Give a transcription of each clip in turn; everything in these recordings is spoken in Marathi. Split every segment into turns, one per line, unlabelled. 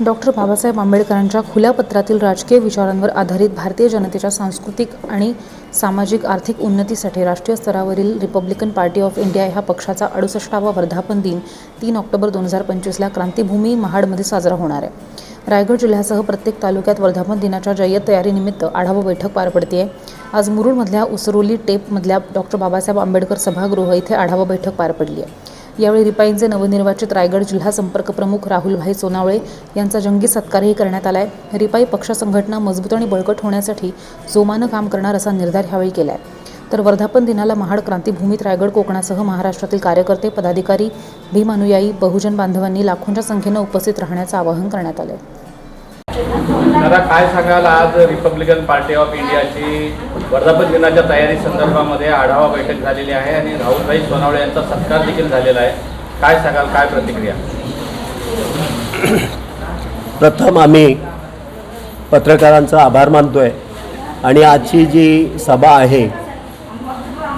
डॉक्टर बाबासाहेब आंबेडकरांच्या खुल्या पत्रातील राजकीय विचारांवर आधारित भारतीय जनतेच्या सांस्कृतिक आणि सामाजिक आर्थिक उन्नतीसाठी राष्ट्रीय स्तरावरील रिपब्लिकन पार्टी ऑफ इंडिया ह्या पक्षाचा अडुसष्टावा वर्धापन दिन तीन ऑक्टोबर दोन हजार पंचवीसला क्रांतीभूमी महाडमध्ये साजरा होणार आहे. रायगड जिल्ह्यासह प्रत्येक तालुक्यात वर्धापन दिनाच्या जय्यत तयारीनिमित्त आढावा बैठक पार पडते आज मुरुडमधल्या उसरोली टेपमधल्या डॉक्टर बाबासाहेब आंबेडकर सभागृह इथे आढावा बैठक पार पडली आहे यावेळी रिपाईंचे नवनिर्वाचित रायगड जिल्हा संपर्क प्रमुख राहुलभाई सोनावळे यांचा जंगी सत्कारही करण्यात आला आहे रिपाई पक्ष संघटना मजबूत आणि बळकट होण्यासाठी जोमानं काम करणार असा निर्धार ह्यावेळी केला आहे तर वर्धापन दिनाला महाड क्रांतीभूमीत रायगड कोकणासह महाराष्ट्रातील कार्यकर्ते पदाधिकारी भीमानुयायी बहुजन बांधवांनी लाखोंच्या संख्येनं उपस्थित राहण्याचं आवाहन करण्यात आलं आहे
दादा काय सांगाल आज रिपब्लिकन पार्टी ऑफ इंडियाची वर्धापन दिनाच्या तयारी संदर्भामध्ये आढावा बैठक झालेली आहे आणि राहुलभाई सोनावळे यांचा सत्कार देखील झालेला आहे. काय सांगाल काय प्रतिक्रिया?
प्रथम आम्ही पत्रकारांचा आभार मानतोय आणि आजची जी सभा आहे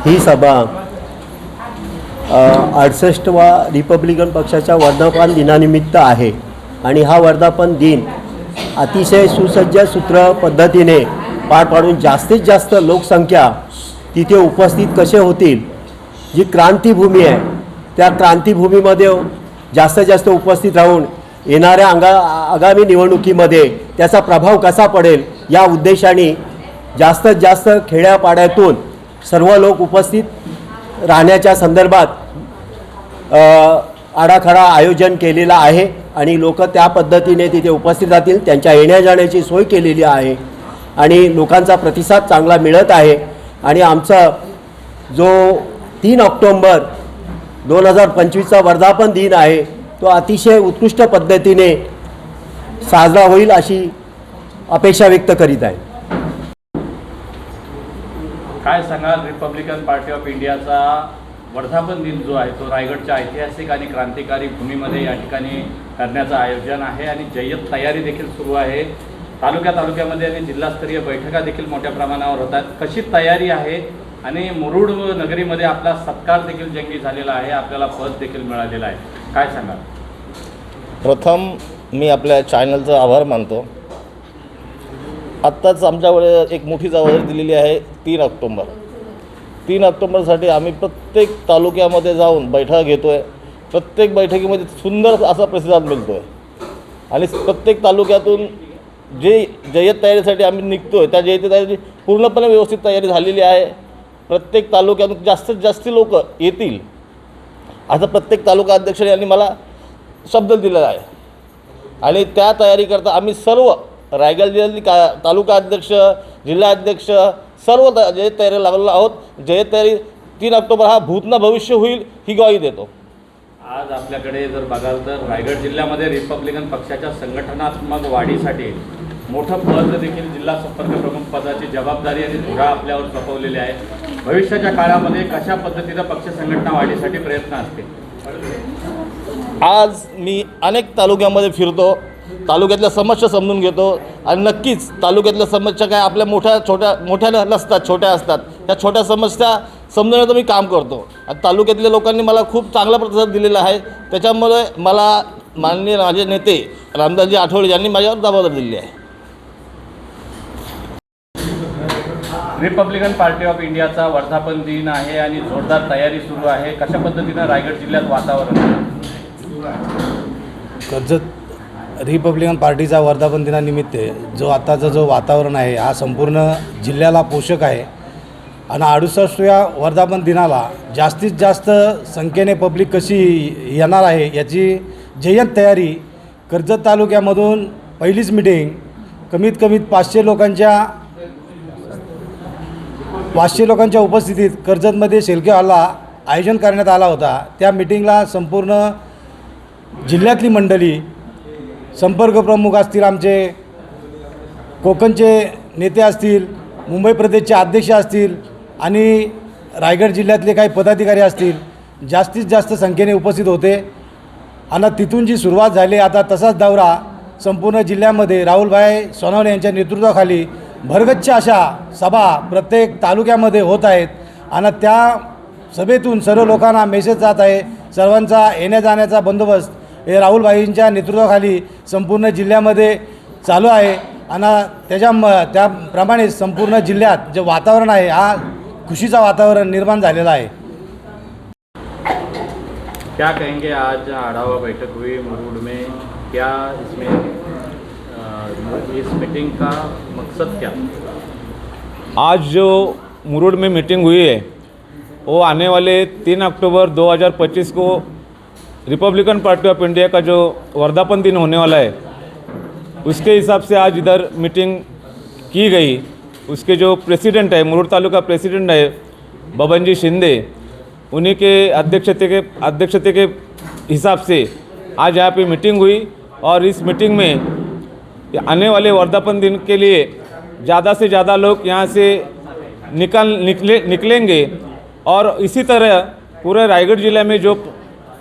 ही सभा अडसष्टवा रिपब्लिकन पक्षाच्या वर्धापन दिनानिमित्त आहे आणि हा वर्धापन दिन अतिशय सुसज्ज सूत्र पद्धतीने पार पाडून जास्तीत जास्त लोकसंख्या तिथे उपस्थित कसे होतील? जी क्रांतीभूमी आहे त्या क्रांतीभूमीमध्ये जास्तीत जास्त उपस्थित राहून येणाऱ्या अंगा आगामी निवडणुकीमध्ये त्याचा प्रभाव कसा पडेल या उद्देशाने जास्तीत जास्त खेड्यापाड्यातून सर्व लोक उपस्थित राहण्याच्या संदर्भात आडाखडा आयोजन केलेला आहे. आणि लोक त्या पद्धतीने तिथे उपस्थित राहतील त्यांच्या येण्या जाण्याची सोय केलेली आहे. आणि लोकांचा प्रतिसाद चांगला मिळत आहे. आणि आमचा जो तीन ऑक्टोंबर दोन हजार पंचवीसचा वर्धापन दिन आहे तो अतिशय उत्कृष्ट पद्धतीने साजरा होईल अशी अपेक्षा व्यक्त करीत आहे.
काय सांगाल रिपब्लिकन पार्टी ऑफ इंडियाचा वर्धापन दिन जो आहे तो रायगडच्या ऐतिहासिक आणि क्रांतिकारी भूमीमध्ये या ठिकाणी करण्याचं आयोजन आहे आणि जय्यत तयारी देखील सुरू आहे. तालुक्या तालुक्यामध्ये आणि जिल्हास्तरीय बैठका देखील मोठ्या प्रमाणावर होतात. कशी तयारी आहे आणि मुरुड नगरीमध्ये आपला सत्कार देखील जंगी झालेला आहे आपल्याला पद देखील मिळालेलं आहे. काय सांगाल?
प्रथम मी आपल्या चॅनलचा आभार मानतो. आत्ताच आमच्याकडे एक मोठी जबाबदारी दिलेली आहे तीन ऑक्टोंबर. तीन ऑक्टोबरसाठी आम्ही प्रत्येक तालुक्यामध्ये जाऊन बैठक घेतो आहे प्रत्येक बैठकीमध्ये सुंदर असा प्रतिसाद मिळतो आहे आणि प्रत्येक तालुक्यातून जे जय्यत तयारीसाठी आम्ही निघतो आहे त्या जय्यत तयारीची पूर्णपणे व्यवस्थित तयारी झालेली आहे. प्रत्येक तालुक्यातून जास्तीत जास्त लोक येतील. असं प्रत्येक तालुका अध्यक्षांनी यांनी मला शब्द दिलेला आहे. आणि त्या तयारीकरता आम्ही सर्व रायगड जिल्ह्यातील का तालुका अध्यक्ष जिल्हा अध्यक्ष सर्व जय्यत तयारी लागलेलो आहोत. जय्यत तयारी तीन ऑक्टोबर हा भूतना भविष्य होईल ही ग्वाही देतो.
आज आपल्याकडे जर बघाल तर रायगड जिल्ह्यामध्ये रिपब्लिकन पक्षाच्या संघटनात्मक वाढीसाठी मोठं पद देखील जिल्हा संपर्क प्रमुख पदाची जबाबदारी आणि धुरा आपल्यावर सोपवलेली आहे. भविष्याच्या काळामध्ये कशा पद्धतीनं पक्ष संघटना वाढीसाठी प्रयत्न असतील?
आज मी अनेक तालुक्यामध्ये फिरतो. तालुक्यातल्या समस्या समजून घेतो. आणि नक्कीच तालुक्यातल्या समस्या काय आपल्या मोठ्या छोट्या मोठ्या नसतात छोट्या असतात. त्या छोट्या समस्या समजवण्याचं मी काम करतो. आणि तालुक्यातल्या लोकांनी मला खूप चांगला प्रतिसाद दिलेला आहे. त्याच्यामुळे मला माननीय माझे नेते रामदासजी आठवले यांनी माझ्यावर जबाबदारी दिली आहे.
रिपब्लिकन पार्टी ऑफ इंडियाचा वर्धापन दिन आहे आणि जोरदार तयारी सुरू आहे. कशा पद्धतीनं रायगड जिल्ह्यात वातावरण?
कर्जत रिपब्लिकन पार्टीचा वर्धापन दिनानिमित्त जो आताचा जो वातावरण आहे हा संपूर्ण जिल्ह्याला पोषक आहे. आणि अडुसष्टव्या वर्धापन दिनाला जास्तीत जास्त संख्येने पब्लिक कशी येणार आहे याची जय्यत तयारी कर्जत तालुक्यामधून पहिलीच मिटिंग कमीत कमीत पाचशे लोकांच्या पाचशे लोकांच्या उपस्थितीत कर्जतमध्ये शेलके हॉलला आयोजन करण्यात आला होता. त्या मिटिंगला संपूर्ण जिल्ह्यातली मंडळी संपर्क प्रमुख असतील आमचे कोकणचे नेते असतील मुंबई प्रदेशचे अध्यक्ष असतील आणि रायगड जिल्ह्यातले काही पदाधिकारी असतील जास्तीत जास्त संख्येने उपस्थित होते. आणि तिथून जी सुरुवात झाली आता तसाच दौरा संपूर्ण जिल्ह्यामध्ये. राहुलभाई सोनवणे यांच्या नेतृत्वाखाली भरगच्छ अशा सभा प्रत्येक तालुक्यामध्ये होत आहेत. आणि त्या सभेतून सर्व लोकांना मेसेज जात आहे. सर्वांचा येण्या जाण्याचा बंदोबस्त हे राहुलबाईंच्या नेतृत्वाखाली संपूर्ण जिल्ह्यामध्ये चालू आहे. आणि त्याच्या म त्याप्रमाणे संपूर्ण जिल्ह्यात जे वातावरण आहे हा खुशीचा वातावरण निर्माण झालेला आहे.
क्या कहेंगे आज आढ़ावा बैठक हुई मुरुड में? क्या इसमें इस मीटिंग का मकसद क्या?
आज जो मुरुड में मीटिंग हुई है वो आने वाले तीन अक्टूबर 2025 को रिपब्लिकन पार्टी ऑफ़ इंडिया का जो वर्धापन दिन होने वाला है, उसके हिसाब से आज इधर मीटिंग की गई। उसके जो प्रेसिडेंट है मुरूर तालुका प्रेसिडेंट है बबन जी शिंदे, उन्हीं के अध्यक्षते के अध्यक्षते के हिसाब से आज यहाँ पे मीटिंग हुई और इस मीटिंग में आने वाले वर्धापन दिन के लिए ज़्यादा से ज़्यादा लोग यहाँ से निकल, निकले, निकलेंगे। और इसी तरह पूरे रायगढ़ ज़िले में जो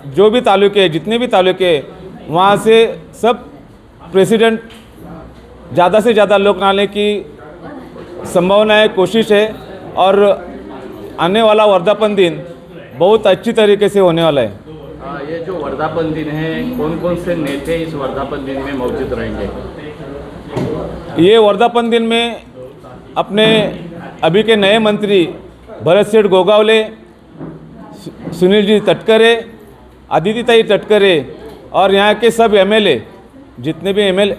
जो भी तालुके जितने भी तालुके वहाँ से सब प्रेसिडेंट ज़्यादा से ज़्यादा लोग लाने की संभावना है कोशिश है और आने वाला वर्धापन दिन बहुत अच्छी तरीके से होने वाला है।
अ, ये जो वर्धापन दिन है कौन कौन से नेता इस वर्धापन दिन में मौजूद रहेंगे?
ये वर्धापन दिन में अपने अभी के नए मंत्री भरत सेठ गोगावले सुनील जी तटकरे आदित्यताई तटकरे और यहाँ के सब एमएलए जितने भी एमएलए